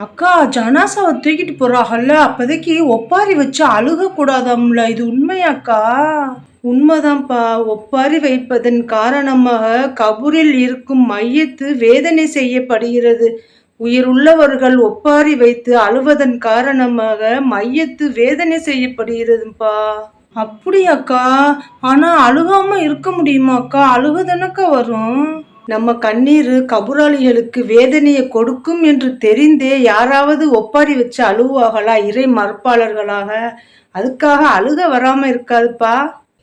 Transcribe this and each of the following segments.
அக்கா ஜனாசாவை தூக்கிட்டு போறாங்கல்ல அப்போதைக்கு ஒப்பாரி வச்சு அழுக கூடாதாம்ல இது உண்மையாக்கா? உண்மைதான்ப்பா. ஒப்பாரி வைப்பதன் காரணமாக கபூரில் இருக்கும் மையத்து வேதனை செய்யப்படுகிறது. உயிருள்ளவர்கள் ஒப்பாரி வைத்து அழுவதன் காரணமாக மையத்து வேதனை செய்யப்படுகிறதுப்பா அப்படியாக்கா? ஆனா அழுகாம இருக்க முடியுமாக்கா? அழுகுதானக்கா வரும்? நம்ம கண்ணீர் கபுராளிகளுக்கு வேதனையை கொடுக்கும் என்று தெரிந்தே யாராவது ஒப்பாரி வச்சு அழுவாகலா இறை மறுப்பாளர்களாக. அதுக்காக அழுக வராம இருக்காதுப்பா.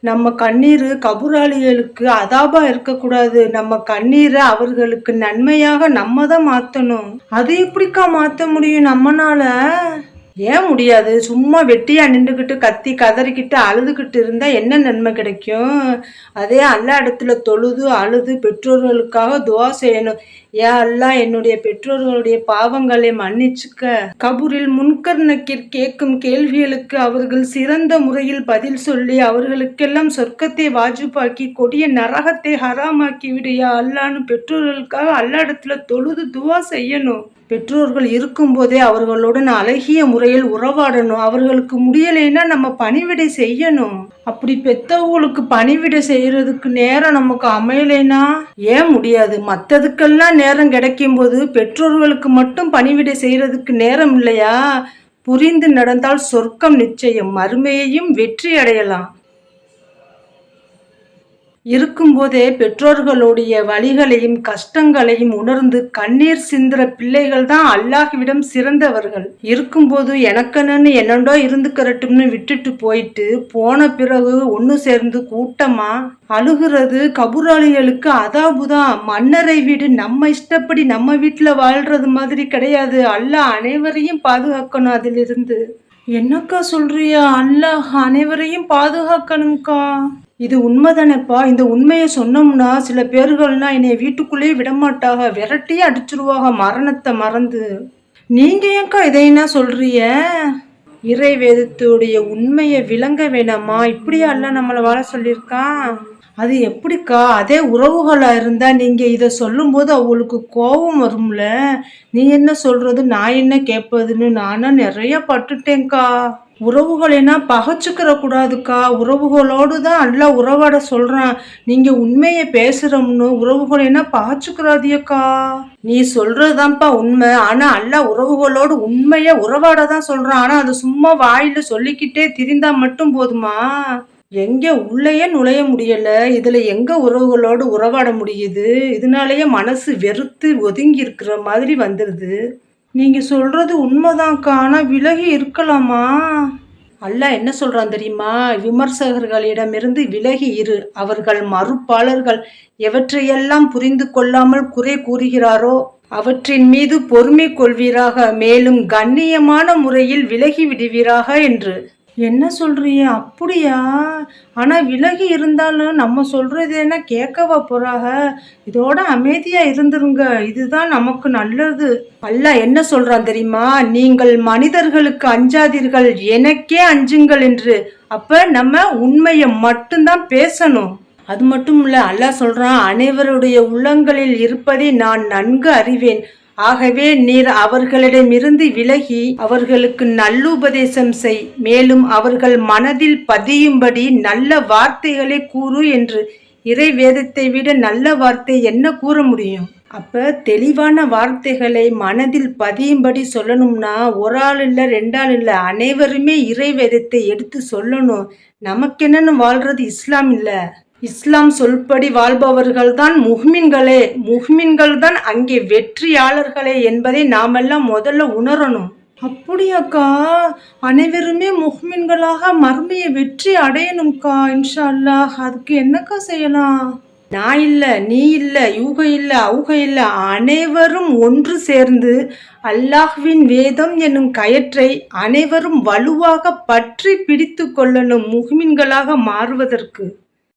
நம்ம கண்ணீர் கபுராளிகளுக்கு அதாபா இருக்கக்கூடாது. நம்ம கண்ணீரை அவர்களுக்கு நன்மையாக நம்ம தான் மாற்றணும் அது எப்படிக்கா மாற்ற முடியும் நம்மனால? ஏன் முடியாது? சும்மா வெட்டியாக நின்றுக்கிட்டு கத்தி கதறிக்கிட்டு அழுதுகிட்டு இருந்தால் என்ன நன்மை கிடைக்கும்? அதே அல்ல இடத்துல தொழுது அழுது பெற்றோர்களுக்காக துவா செய்யணும். ஏன் அல்லா என்னுடைய பெற்றோர்களுடைய பாவங்களை மன்னிச்சுக்க? கபூரில் முன்கர் நக்கீர் கேட்கும் கேள்விகளுக்கு அவர்கள் சிறந்த முறையில் பதில் சொல்லி அவர்களுக்கெல்லாம் சொர்க்கத்தை வாஜிப்பாக்கி கொடிய நரகத்தை ஹராமாக்கி விடுயா அல்லான்னு பெற்றோர்களுக்காக அல்ல இடத்துல தொழுது துவா செய்யணும். பெற்றோர்கள் இருக்கும்போதே அவர்களுடன் அழகிய முறையில் உறவாடணும். அவர்களுக்கு முடியலைன்னா நம்ம பணிவிடை செய்யணும். அப்படி பெத்தவங்களுக்கு பணிவிடை செய்யறதுக்கு நேரம் நமக்கு அமையலைன்னா? ஏன் முடியாது? மற்றதுக்கெல்லாம் நேரம் கிடைக்கும் போது பெற்றோர்களுக்கு மட்டும் பணிவிடை செய்யறதுக்கு நேரம் இல்லையா? புரிந்து நடந்தால் சொர்க்கம் நிச்சயம். மறுமையையும் வெற்றி அடையலாம். இருக்கும்போதே பெற்றோர்களுடைய வழிகளையும் கஷ்டங்களையும் உணர்ந்து கண்ணீர் சிந்துற பிள்ளைகள் தான் அல்லாஹ்விடம் சிறந்தவர்கள். இருக்கும்போது எனக்கன்னு என்னண்டோ இருந்துக்கிறட்டும்னு விட்டுட்டு போயிட்டு போன பிறகு ஒன்று சேர்ந்து கூட்டமா அழுகிறது கபுராளிகளுக்கு அதாபுதான் மன்னரை வீடு நம்ம இஷ்டப்படி நம்ம வீட்டில் வாழ்றது மாதிரி கிடையாது. அல்லாஹ் அனைவரையும் பாதுகாக்கணும் அதிலிருந்து. என்னக்கா சொல்றியா? அல்லாஹ் அனைவரையும் பாதுகாக்கணும்க்கா. இது உண்மைதானேப்பா? இந்த உண்மையை சொன்னோம்னா சில பேர்கள்னா என்னை வீட்டுக்குள்ளேயே விடமாட்டாக விரட்டியே அடிச்சிருவாக மரணத்தை மறந்து. நீங்க ஏன்க்கா இதைன்னா சொல்றிய இறை வேதத்துடைய உண்மையை விளங்க வேணாமா? இப்படியா அல்ல நம்மளை வாழ சொல்லியிருக்கான் அது எப்படிக்கா? அதே உறவுகளாக இருந்தால் நீங்கள் இதை சொல்லும்போது அவங்களுக்கு கோபம் வரும்ல. நீ என்ன சொல்கிறது நான் என்ன கேட்பதுன்னு நானும் நிறைய பட்டுட்டேன்க்கா. உறவுகளேனா பகச்சுக்கிற கூடாதுக்கா? உறவுகளோடு தான் நல்லா உறவாட சொல்கிறான் நீங்கள் உண்மையை பேசுகிறோம்னு உறவுகளேனா பகச்சுக்கிறாதியக்கா? நீ சொல்றதுதான்ப்பா உண்மை. ஆனால் அல்ல உறவுகளோடு உண்மையை உறவாட தான் சொல்கிறான் ஆனால் அது சும்மா வாயில் சொல்லிக்கிட்டே திரிந்தா மட்டும் போதுமா? எங்கே உள்ளேயே நுழைய முடியலை. இதில் எங்கே உறவுகளோடு உறவாட முடியுது? இதனாலேயே மனசு வெறுத்து ஒதுங்கி இருக்கிற மாதிரி வந்துடுது நீங்கள் சொல்கிறது உண்மைதான்க்கா ஆனால் விலகி இருக்கலாமா? அல்ல என்ன சொல்கிறான் தெரியுமா? விமர்சகர்களிடமிருந்து விலகி இரு. அவர்கள் மறுப்பாளர்கள். எவற்றையெல்லாம் புரிந்து கொள்ளாமல் குறை கூறுகிறாரோ அவற்றின் மீது பொறுமை கொள்வீராக. மேலும் கண்ணியமான முறையில் விலகி விடுவீராக என்று. என்ன சொல்றிய? அப்படியா? ஆனால் விலகி இருந்தாலும் நம்ம சொல்கிறது என்ன கேட்கவா போகிறாக இதோட அமைதியாக இருந்துருங்க. இதுதான் நமக்கு நல்லது. அல்ல என்ன சொல்கிறான் தெரியுமா? நீங்கள் மனிதர்களுக்கு அஞ்சாதீர்கள். எனக்கே அஞ்சுங்கள் என்று. அப்போ நம்ம உண்மையை மட்டும்தான் பேசணும். அது மட்டும் இல்லை அல்லாஹ் சொல்கிறான் அனைவருடைய உள்ளங்களில் இருப்பதை நான் நன்கு அறிவேன். ஆகவே நீர் அவர்களிடமிருந்து விலகி அவர்களுக்கு நல்லுபதேசம் செய். மேலும் அவர்கள் மனதில் பதியும்படி நல்ல வார்த்தைகளை கூறு என்று இறை வேதத்தை விட நல்ல வார்த்தை என்ன கூற முடியும்? அப்ப தெளிவான வார்த்தைகளை மனதில் பதியும்படி சொல்லணும்னா ஒரு ஆள் இல்லை ரெண்டாள் இல்லை அனைவருமே இறை வேதத்தை எடுத்து சொல்லணும். நமக்கு என்னன்னு வாழ்றது இஸ்லாம் இல்லை. இஸ்லாம் சொல்படி வாழ்பவர்கள் தான் முஹ்மின்களே. முஹ்மின்கள் தான் அங்கே வெற்றியாளர்களே என்பதை நாமெல்லாம் முதல்ல உணரணும். அப்படியாக்கா? அனைவருமே முஹ்மின்களாக மர்மையை வெற்றி அடையணும்க்கா இன்ஷா அல்லாஹ் அதுக்கு என்னக்கா செய்யலாம்? நான் இல்லை நீ இல்லை யூக இல்லை அவுக இல்லை. அனைவரும் ஒன்று சேர்ந்து அல்லாஹ்வின் வேதம் என்னும் கயற்றை அனைவரும் வலுவாக பற்றி பிடித்து கொள்ளணும் முஹ்மின்களாக மாறுவதற்கு.